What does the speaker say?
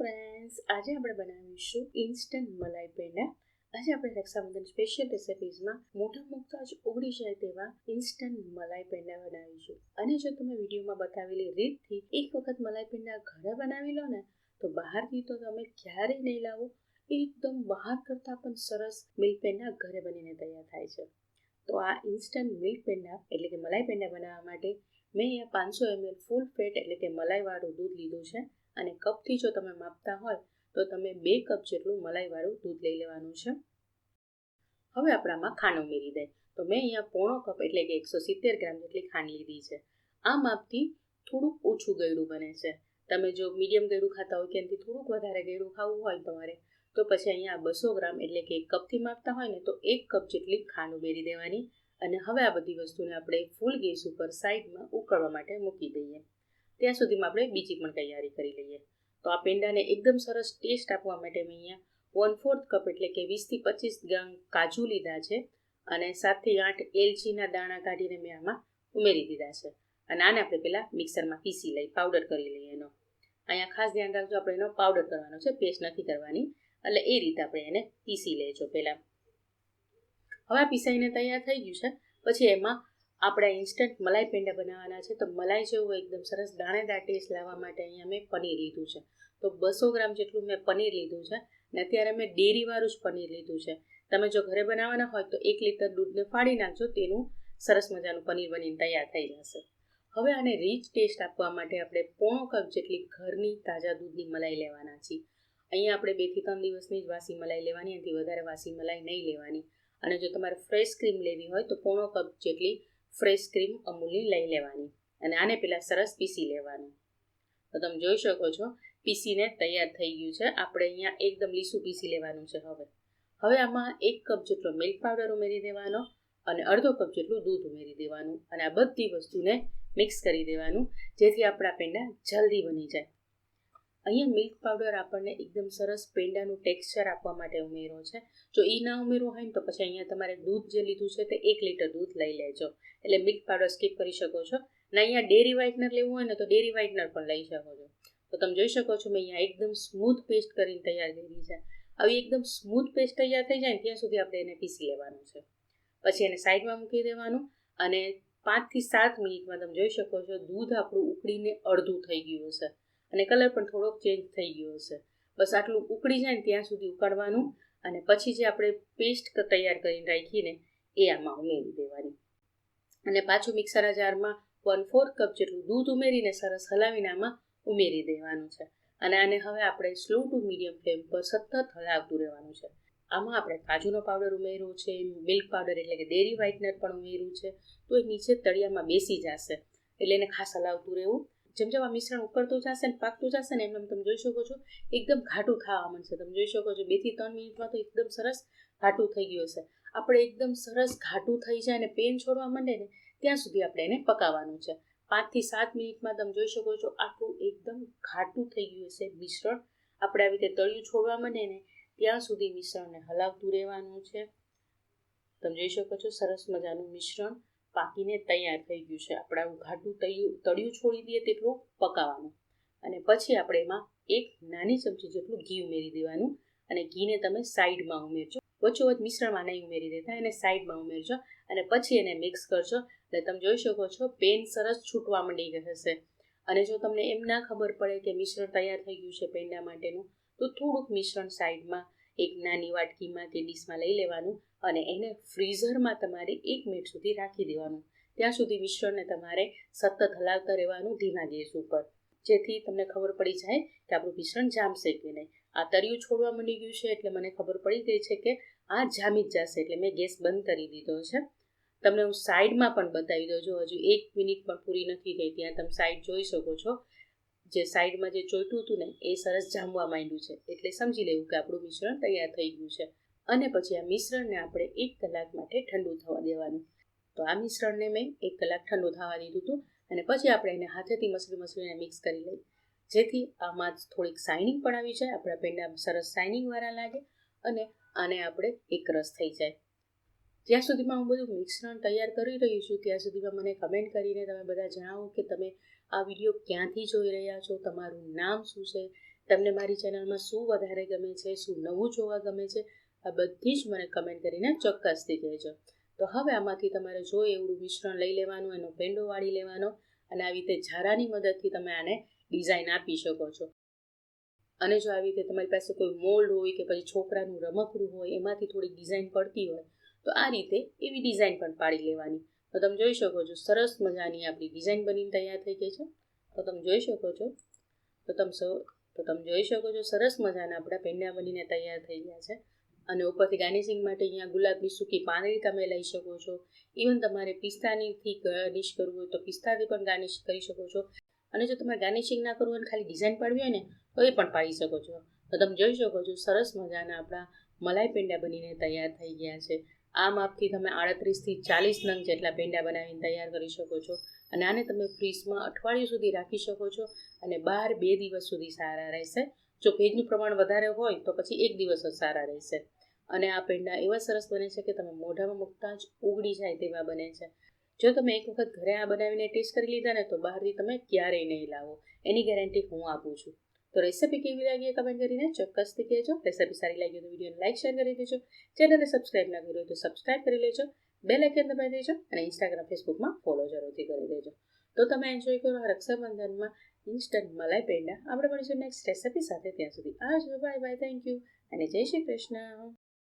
Friends આજે આપણે બનાવીશું ઇન્સ્ટન્ટ મલાઈ પેંડા આજે આપણે રક્ષાબંધન સ્પેશિયલ રેસિપીઝમાં મોટા મોટા જ ઓગળી જાય તેવા ઇન્સ્ટન્ટ મલાઈ પેંડા બનાવીશું. અને જો તમે વિડીયોમાં બતાવેલી રીતથી એક વખત મલાઈ પેંડા ઘરે બનાવી લો ને, તો બહારથી તો તમે ક્યારેય નહીં લાવો. એકદમ બહાર કરતાં પણ સરસ મિલ્ક પેંડા ઘરે બનીને તૈયાર થાય છે. તો આ ઇન્સ્ટન્ટ મિલ્ક પેંડા એટલે કે મલાઈ પેંડા બનાવવા માટે મેં અહીંયા પાંચસો એમએલ ફૂલ ફેટ એટલે કે મલાઈવાળું દૂધ લીધું છે. અને કપથી જો તમે માપતા હોય, તો તમે બે કપ જેટલું મલાઈવાળું દૂધ લઈ લેવાનું છે. હવે આપણામાં ખાંડ ઉમેરી દે. તો મેં અહીંયા પોણો કપ એટલે કે એકસો સિત્તેર ગ્રામ જેટલી ખાંડ લીધી છે. આ માપથી થોડુંક ઓછું ગળ્યું બને છે. તમે જો મીડિયમ ગળ્યું ખાતા હોય કે એનાથી થોડુંક વધારે ગળ્યું ખાવું હોય તમારે, તો પછી અહીંયા બસો ગ્રામ એટલે કે એક કપથી માપતા હોય ને, તો એક કપ જેટલી ખાંડ ઉમેરી દેવાની. અને હવે આ બધી વસ્તુને આપણે ફૂલ ગેસ ઉપર સાઈડમાં ઉકળવા માટે મૂકી દઈએ. ત્યાં સુધીમાં આપણે બીજી પણ તૈયારી કરી લઈએ. તો આ પેંડાને એકદમ સરસ ટેસ્ટ આપવા માટે મેં અહીંયા વન ફોર્થ કપ એટલે કે વીસથી પચીસ ગ્રામ કાજુ લીધા છે અને સાતથી આઠ એલચીના દાણા કાઢીને મેં આમાં ઉમેરી દીધા છે. અને આને આપણે પહેલાં મિક્સરમાં પીસી લઈ પાવડર કરી લઈએ એનો. અહીંયા ખાસ ધ્યાન રાખજો, આપણે એનો પાવડર કરવાનો છે પેસ્ટ નથી કરવાની. એટલે એ રીતે આપણે એને પીસી લેજો પહેલાં હવે પીસાઈને તૈયાર થઈ ગયું છે. પછી એમાં આપણે ઇન્સ્ટન્ટ મલાઈ પેંડા બનાવવાના છે, તો મલાઈ જેવું એકદમ સરસ દાણેદાર ટેસ્ટ લાવવા માટે અહીંયા મેં પનીર લીધું છે. તો બસો ગ્રામ જેટલું મેં પનીર લીધું છે ને અત્યારે મેં ડેરીવાળું જ પનીર લીધું છે. તમે જો ઘરે બનાવવાના હોય તો એક લીટર દૂધને ફાડી નાખજો, તેનું સરસ મજાનું પનીર બનીને તૈયાર થઈ જશે. હવે આને રીચ ટેસ્ટ આપવા માટે આપણે પોણો કપ જેટલી ઘરની તાજા દૂધની મલાઈ લેવાના છીએ. અહીંયા આપણે બેથી ત્રણ દિવસની જ વાસી મલાઈ લેવાની, એનાથી વધારે વાસી મલાઈ નહીં લેવાની. અને જો તમારે ફ્રેશ ક્રીમ લેવી હોય તો પોણો કપ જેટલી ફ્રેશ ક્રીમ અમૂલની લઈ લેવાની અને આને પહેલાં સરસ પીસી લેવાનું. તો તમે જોઈ શકો છો, પીસીને તૈયાર થઈ ગયું છે. આપણે અહીંયા એકદમ લીસું પીસી લેવાનું છે હવે. હવે આમાં એક કપ જેટલો મિલ્ક પાવડર ઉમેરી દેવાનો અને અડધો કપ જેટલું દૂધ ઉમેરી દેવાનું અને આ બધી વસ્તુને મિક્સ કરી દેવાનું, જેથી આપણા પેંડા જલ્દી બની જાય. અહીંયા મિલ્ક પાવડર આપણને એકદમ સરસ પેંડાનું ટેક્સચર આપવા માટે ઉમેરો છે. જો એ ના ઉમેરવું હોય ને તો પછી અહીંયા તમારે દૂધ જે લીધું છે તે એક લીટર દૂધ લઈ લેજો. એટલે મિલ્ક પાવડર સ્કીપ કરી શકો છો. ને અહીંયા ડેરી વ્હાઇટનર લેવું હોય ને તો ડેરી વ્હાઇટનર પણ લઈ શકો છો. તો તમે જોઈ શકો છો મેં અહીંયા એકદમ સ્મૂથ પેસ્ટ કરીને તૈયાર કરી છે. આવી એકદમ સ્મૂથ પેસ્ટ તૈયાર થઈ જાય ને ત્યાં સુધી આપણે એને પીસી લેવાનું છે. પછી એને સાઈડમાં મૂકી દેવાનું અને પાંચથી સાત મિનિટમાં તમે જોઈ શકો છો દૂધ આપણું ઉકળીને અડધું થઈ ગયું હશે. અને કલર પણ થોડોક ચેન્જ થઈ ગયો હશે. બસ આટલું ઉકળી જાય ને ત્યાં સુધી ઉકાળવાનું અને પછી જે આપણે પેસ્ટ તૈયાર કરીને રાખીને એ આમાં ઉમેરી દેવાની. અને પાછું મિક્સરના જારમાં વન ફોર્થ કપ જેટલું દૂધ ઉમેરીને સરસ હલાવીને આમાં ઉમેરી દેવાનું છે. અને આને હવે આપણે સ્લો ટુ મીડિયમ ફ્લેમ પર સતત હલાવતું રહેવાનું છે. આમાં આપણે કાજુનો પાવડર ઉમેર્યો છે મિલ્ક પાવડર એટલે કે ડેરી વ્હાઇટનર પણ ઉમેર્યું છે. તો એ નીચે તળિયામાં બેસી જશે. એટલે એને ખાસ હલાવતું રહેવું. જેમ જેમ આ મિશ્રણ ઉકળતું જશે ને પાકતું જશે ને એમ તમે જોઈ શકો છો, એકદમ ઘાટું થવા માંડશે. તમે જોઈ શકો છો, બેથી ત્રણ મિનિટમાં તો એકદમ સરસ ઘાટું થઈ ગયું હશે. આપણે એકદમ સરસ ઘાટું થઈ જાય અને પેન છોડવા માંડે ને, ત્યાં સુધી આપણે એને પકાવવાનું છે. પાંચથી સાત મિનિટમાં તમે જોઈ શકો છો આટલું એકદમ ઘાટું થઈ ગયું હશે મિશ્રણ. આપણે આવી રીતે તળિયું છોડવા માંડે ને, ત્યાં સુધી મિશ્રણને હલાવતું રહેવાનું છે. તમે જોઈ શકો છો, સરસ મજાનું મિશ્રણ. પાકીને તૈયાર થઈ ગયું છે. આપણે આવું ઘાટું તળિયું તળિયું છોડી દઈએ તેટલું પકાવવાનું અને પછી આપણે એમાં એક નાની ચમચી જેટલું ઘી ઉમેરી દેવાનું અને ઘીને તમે સાઈડમાં ઉમેરજો. વચ્ચોવચ મિશ્રણમાં નહીં ઉમેરી દેતા, એને સાઈડમાં ઉમેરજો અને પછી એને મિક્સ કરજો. એટલે તમે જોઈ શકો છો, પેન સરસ છૂટવા માંડી હશે. અને જો તમને એમ ના ખબર પડે કે મિશ્રણ તૈયાર થઈ ગયું છે પેંડા માટેનું, તો થોડુંક મિશ્રણ સાઈડમાં એક નાની વાટકીમાં કે ડીશમાં લઈ લેવાનું અને એને ફ્રીઝરમાં તમારે એક મિનિટ સુધી રાખી દેવાનું. ત્યાં સુધી મિશ્રણને તમારે સતત હલાવતા રહેવાનું ધીમા ગેસ ઉપર. જેથી તમને ખબર પડી જાય કે આપણું મિશ્રણ જામશે કે નહીં. આ તરિયું છોડવા માંડી ગયું છે એટલે મને ખબર પડી ગઈ છે કે આ જામી જ જશે એટલે મેં ગેસ બંધ કરી દીધો છે. તમને હું સાઈડમાં પણ બતાવી દઉં છું. હજુ એક મિનિટ પણ પૂરી નથી થઈ. ત્યાં તમે સાઈડ જોઈ શકો છો. જે સાઈડમાં જે ચોટ્યું હતું ને, એ સરસ જામવા માંડ્યું છે. એટલે સમજી લેવું કે આપણું મિશ્રણ તૈયાર થઈ ગયું છે. અને પછી આ મિશ્રણને આપણે એક કલાક માટે ઠંડુ થવા દેવાનું. તો આ મિશ્રણને મેં એક કલાક ઠંડુ થવા દીધું હતું અને પછી આપણે એને હાથેથી મસળી મસળીને મિક્સ કરી લઈએ જેથી આમાં થોડીક શાઇનિંગ પણ આવી જાય, આપણા પેંડા સરસ શાઇનિંગવાળા લાગે અને આને આપણે એક રસ થઈ જાય. જ્યાં સુધીમાં હું બધું મિશ્રણ તૈયાર કરી રહી છું. ત્યાં સુધીમાં મને કમેન્ટ કરીને તમે બધા જણાવો કે તમે આ વીડિયો ક્યાંથી જોઈ રહ્યા છો? તમારું નામ શું છે? તમને મારી ચેનલમાં શું વધારે ગમે છે? શું નવું જોવા ગમે છે? આ બધી જ મને કમેન્ટ કરીને ચોક્કસથી કહેજો. તો હવે આમાંથી તમારે જો એવડું મિશ્રણ લઈ લેવાનું, એનો પેંડો વાળી લેવાનો અને આવી રીતે ઝારાની મદદથી તમે આને ડિઝાઇન આપી શકો છો. અને જો આવી રીતે તમારી પાસે કોઈ મોલ્ડ હોય કે પછી છોકરાનું રમકડું હોય, એમાંથી થોડીક ડિઝાઇન પડતી હોય તો આ રીતે એવી ડિઝાઇન પણ પાડી લેવાની. તો તમે જોઈ શકો છો, સરસ મજાની આપણી ડિઝાઇન બનીને તૈયાર થઈ ગઈ છે. તો તમે જોઈ શકો છો, તો તમે સૌ, તો તમે જોઈ શકો છો, સરસ મજાના આપણા પેંડા બનીને તૈયાર થઈ ગયા છે. અને ઉપરથી ગાર્નિશિંગ માટે અહીંયા ગુલાબની સૂકી પાંદડી તમે લઈ શકો છો. ઇવન તમારે પિસ્તાનીથી ગાર્નિશ કરવું હોય તો પિસ્તાથી પણ ગાર્નિશ કરી શકો છો. અને જો તમારે ગાર્નિશિંગ ના કરવું હોય ખાલી ડિઝાઇન પાડવી હોય ને, તો એ પણ પાડી શકો છો. તો તમે જોઈ શકો છો, સરસ મજાના આપણા મલાઈ પેંડા બનીને તૈયાર થઈ ગયા છે. આ માપથી તમે આડત્રીસથી ચાલીસ નંગ જેટલા પેંડા બનાવીને તૈયાર કરી શકો છો. અને આને તમે ફ્રીજમાં અઠવાડિયું સુધી રાખી શકો છો અને બહાર બે દિવસ સુધી સારા રહેશે. જો ભેજનું પ્રમાણ વધારે હોય તો પછી એક દિવસ જ સારા રહેશે. અને આ પેંડા એવા સરસ બને છે કે તમે મોઢામાં મૂકતા જ ઉગડી જાય તેવા બને છે. જો તમે એક વખત ઘરે આ બનાવીને ટેસ્ટ કરી લીધા ને તો બહારથી તમે ક્યારેય નહીં લાવો. એની ગેરંટી હું આપું છું. તો રેસીપી કેવી લાગી એ કમેન્ટ કરીને ચોક્કસથી કહેજો રેસીપી સારી લાગી તો વિડીયોને લાઇક શેર કરી દેજો ચેનલને સબસ્ક્રાઇબ ના કર્યું તો સબસ્ક્રાઇબ કરી લેજો બે લાઇકન દબાવી દેજો અને ઇન્સ્ટાગ્રામ ફેસબુકમાં ફોલો જરૂરથી કરી દેજો તો તમે એન્જોય કરો રક્ષાબંધનમાં ઇન્સ્ટન્ટ મલાઈ પેંડા આપણે મળીશું નેક્સ્ટ રેસીપી સાથે ત્યાં સુધી આવજો બાય બાય થેન્ક યુ અને જય શ્રી કૃષ્ણ